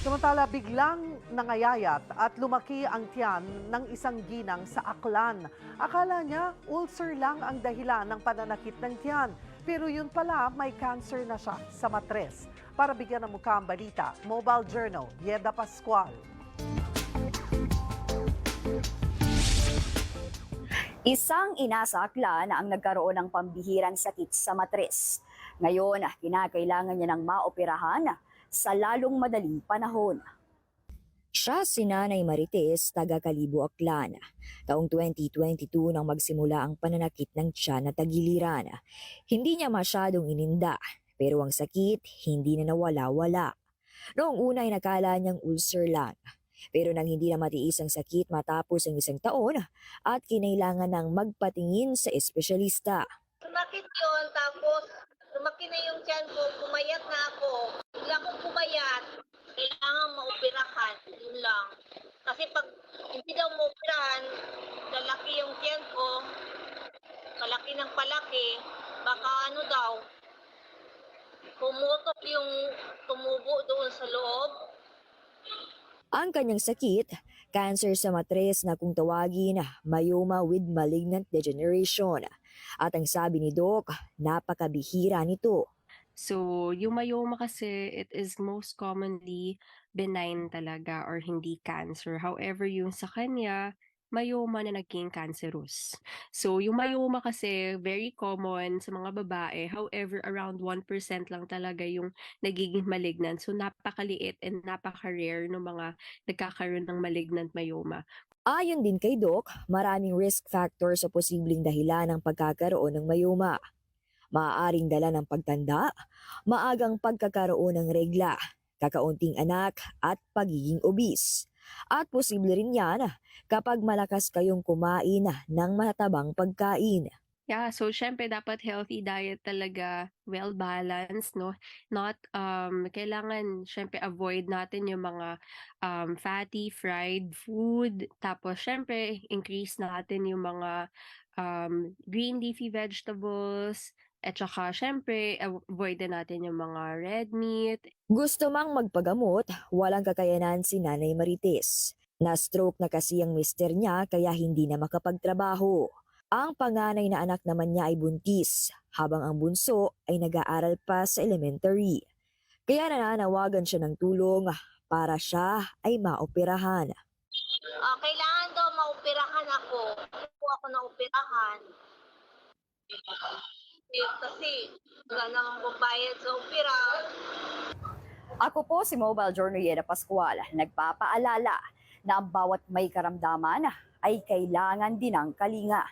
Samantala, biglang nangayayat at lumaki ang tiyan ng isang ginang sa Aklan. Akala niya, ulcer lang ang dahilan ng pananakit ng tiyan. Pero yun pala, may cancer na siya sa matres. Para bigyan ng mukha ang balita, Mobile Journal, Yeda Pascual. Isang ina sa Aklan ang nagkaroon ng pambihirang sakit sa matres. Ngayon, kinakailangan niya ng maoperahan sa lalong madaling panahon. Siya si Nanay Marites, taga Kalibo, Aklan. Taong 2022 nang magsimula ang pananakit ng tiyan na tagiliran. Hindi niya masyadong ininda, pero ang sakit hindi na nawala-wala. Noong una ay nakala niyang ulcer lang. Pero nang hindi na matiis ang sakit matapos ang isang taon, at kinailangan ng magpatingin sa espesyalista. Sumakit yun, tapos lumaki na yung tiyan ko, pumayat na ako. Pumayat, kailangan maoperahan, yun lang. Kasi pag hindi daw maoperahan, lalaki yung tiyan ko, palaki ng palaki, baka ano daw, pumutok yung tumubo doon sa loob. Ang kanyang sakit, cancer sa matres na kung tawagin myoma with malignant degeneration. At ang sabi ni Doc, napakabihira nito. So, yung myoma kasi, it is most commonly benign talaga or hindi cancer. However, yung sa kanya, myoma na naging cancerous. So, yung myoma kasi, very common sa mga babae. However, around 1% lang talaga yung nagiging malignant. So, napakaliit and napaka-rare ng mga nagkakaroon ng malignant myoma. Ayon din kay Doc, maraming risk factor sa posibleng dahilan ng pagkakaroon ng myoma. Maaaring dala ng pagtanda, maagang pagkakaroon ng regla, kakaunting anak at pagiging obese. At posible rin yan kapag malakas kayong kumain ng matabang pagkain. Yeah, so syempre dapat healthy diet talaga, well balanced, no? Not um kailangan syempre avoid natin yung mga um fatty fried food. Tapos syempre increase natin yung mga um green leafy vegetables. At saka syempre avoid din natin yung mga red meat. Gusto mang magpagamot, walang kakayanan si Nanay Marites. Na-stroke na kasi ang mister niya kaya hindi na makapagtrabaho. Ang panganay na anak naman niya ay buntis, habang ang bunso ay nag-aaral pa sa elementary. Kaya nananawagan siya ng tulong para siya ay maoperahan. Ah, kailangan daw maoperahan ako. Hindi po ako naoperahan. Kasi wala namang babayad sa opera. Ako po si Mobile Journal Yeda Pascual, nagpapaalala na ang bawat may karamdaman ay kailangan din ng kalinga.